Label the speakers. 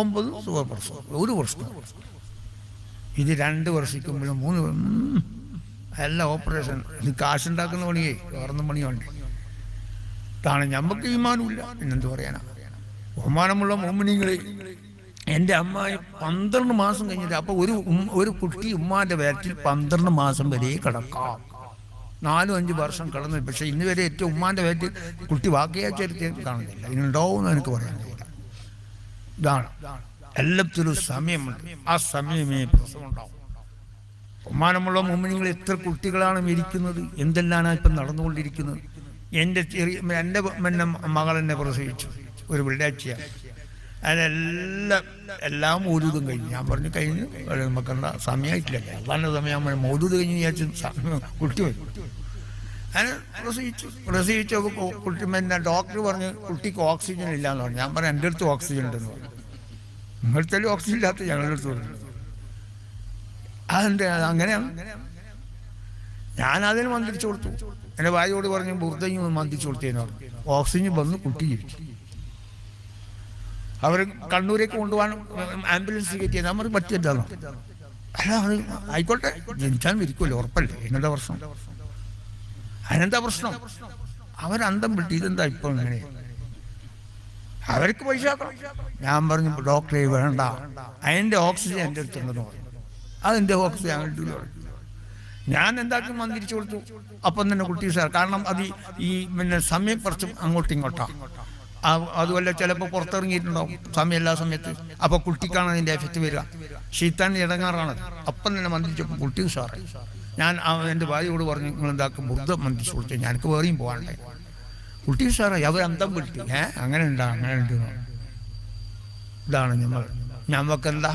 Speaker 1: ഒമ്പത് സുഖപ്രസവം ഒരു വർഷം ഇത് രണ്ട് വർഷിക്കുമ്പോഴും മൂന്ന് അല്ല ഓപ്പറേഷൻ ഇത് കാശുണ്ടാക്കുന്ന പണിയേ വേറൊന്നും പണിയുണ്ട്. ഇതാണ് ഞമ്മക്ക് വിമാനമില്ല പിന്നെന്ത് പറയാനാ? ബഹുമാനമുള്ള മോമിനികളെ എന്റെ അമ്മായി പന്ത്രണ്ട് മാസം കഴിഞ്ഞിട്ട് അപ്പോൾ ഒരു ഒരു കുട്ടി ഉമ്മാന്റെ വയറ്റിൽ പന്ത്രണ്ട് മാസം വരെ കിടക്കാം. നാലും അഞ്ച് വർഷം കിടന്നു. പക്ഷേ ഇന്ന് വരെ ഏറ്റവും ഉമ്മാന്റെ വയറ്റിൽ കുട്ടി വാക്കിയാ ചരിത്രം കാണുന്നില്ല. ഇനി ഉണ്ടാവുമെന്ന് എനിക്ക് കഴിയില്ല ഇതാണ്. എല്ലാത്തിലും സമയമുണ്ട്. ആ സമയമേ പ്രസവം ഉണ്ടാവും ബഹുമാനമുള്ള മുമ്പിനിങ്ങൾ എത്ര കുട്ടികളാണ് മരിക്കുന്നത്? എന്തെല്ലാം ഇപ്പം നടന്നുകൊണ്ടിരിക്കുന്നത്? എന്റെ ചെറിയ എന്റെ പിന്നെ മകൾ എന്നെ പ്രസവിച്ചു. ഒരു വെള്ളിയാഴ്ചയാണ്. അതിനെല്ലാം എല്ലാം മൗലൂദും കഴിഞ്ഞു. ഞാൻ പറഞ്ഞു കഴിഞ്ഞു. നമുക്ക് സമയമായിട്ടില്ല അതാണ് സമയം മൗലൂദ് കഴിഞ്ഞ് വിചാരിച്ചു കുട്ടി വരും. അങ്ങനെ പ്രസവിച്ചു. പ്രസവിച്ചപ്പോൾ കു- കുട്ടി പിന്നെ ഡോക്ടർ പറഞ്ഞു കുട്ടിക്ക് ഓക്സിജൻ ഇല്ല എന്ന് പറഞ്ഞു. ഞാൻ പറഞ്ഞു എന്റെ അടുത്ത് ഓക്സിജൻ ഉണ്ടെന്ന് പറഞ്ഞു. നിങ്ങളുടെ ഓക്സിജൻ ഇല്ലാത്ത ഞങ്ങളുടെ അടുത്ത് പറഞ്ഞു. അതെന്റെ അത് അങ്ങനെയാണ്. ഞാൻ അതിന് മന്ത്രിച്ചു കൊടുത്തു. എന്റെ ഭാര്യയോട് പറഞ്ഞു ബുർദയും മന്ത്രിച്ചു കൊടുത്തേന്ന് പറഞ്ഞു. ഓക്സിജൻ വന്ന് കുട്ടി ജീവിച്ചു അവർ കണ്ണൂരേക്ക് കൊണ്ടുപോകാൻ ആംബുലൻസ് കയറ്റി നമ്മൾ പറഞ്ഞു പറ്റിയതാണ് അല്ല അത് ആയിക്കോട്ടെ. ജനിച്ചാൽ ഇരിക്കുമല്ലോ ഉറപ്പല്ലേ? ഇന്നത്തെ പ്രശ്നം? അതിനെന്താ പ്രശ്നം? അവരന്തം വിട്ട് ഇതെന്താ ഇപ്പൊ ഇങ്ങനെ? അവർക്ക് പൈസ ഞാൻ പറഞ്ഞു ഡോക്ടറെ വേണ്ട. അതിന്റെ ഓക്സിജൻ എന്റെ അടുത്തുണ്ടെന്ന് പറഞ്ഞു. അതെന്റെ ഓക്സിജൻ? ഞാൻ എന്താക്കും മന്ദിരിച്ചു കൊടുത്തു. അപ്പം തന്നെ കുട്ടി സാർ കാരണം അത് ഈ- പിന്നെ സമയം കുറച്ച് അങ്ങോട്ടും ഇങ്ങോട്ടാണ് അതുപോലെ ചിലപ്പോൾ പുറത്തിറങ്ങിയിട്ടുണ്ടാവും സമയം എല്ലാ സമയത്ത്. അപ്പോൾ കുട്ടിക്കാണ് അതിന്റെ എഫക്റ്റ് വരിക. ശീത്താൻ ഇടങ്ങാറാണ്. അപ്പം തന്നെ മന്ത്രിച്ചപ്പോൾ കുട്ടി സാറേ. ഞാൻ എന്റെ ഭാര്യയോട് പറഞ്ഞു നിങ്ങൾ എന്താക്കും ബുദ്ധ മന്ത്രിച്ചു കൊടുത്തു ഞാനക്ക് വേറെയും പോകാണ്ടേ കുട്ടി സാറേ അവർ അന്തം വിട്ടു ഏ അങ്ങനെ ഉണ്ടാ അങ്ങനെ ഉണ്ട് ഇതാണ് നമ്മൾ ഞമ്മക്കെന്താ?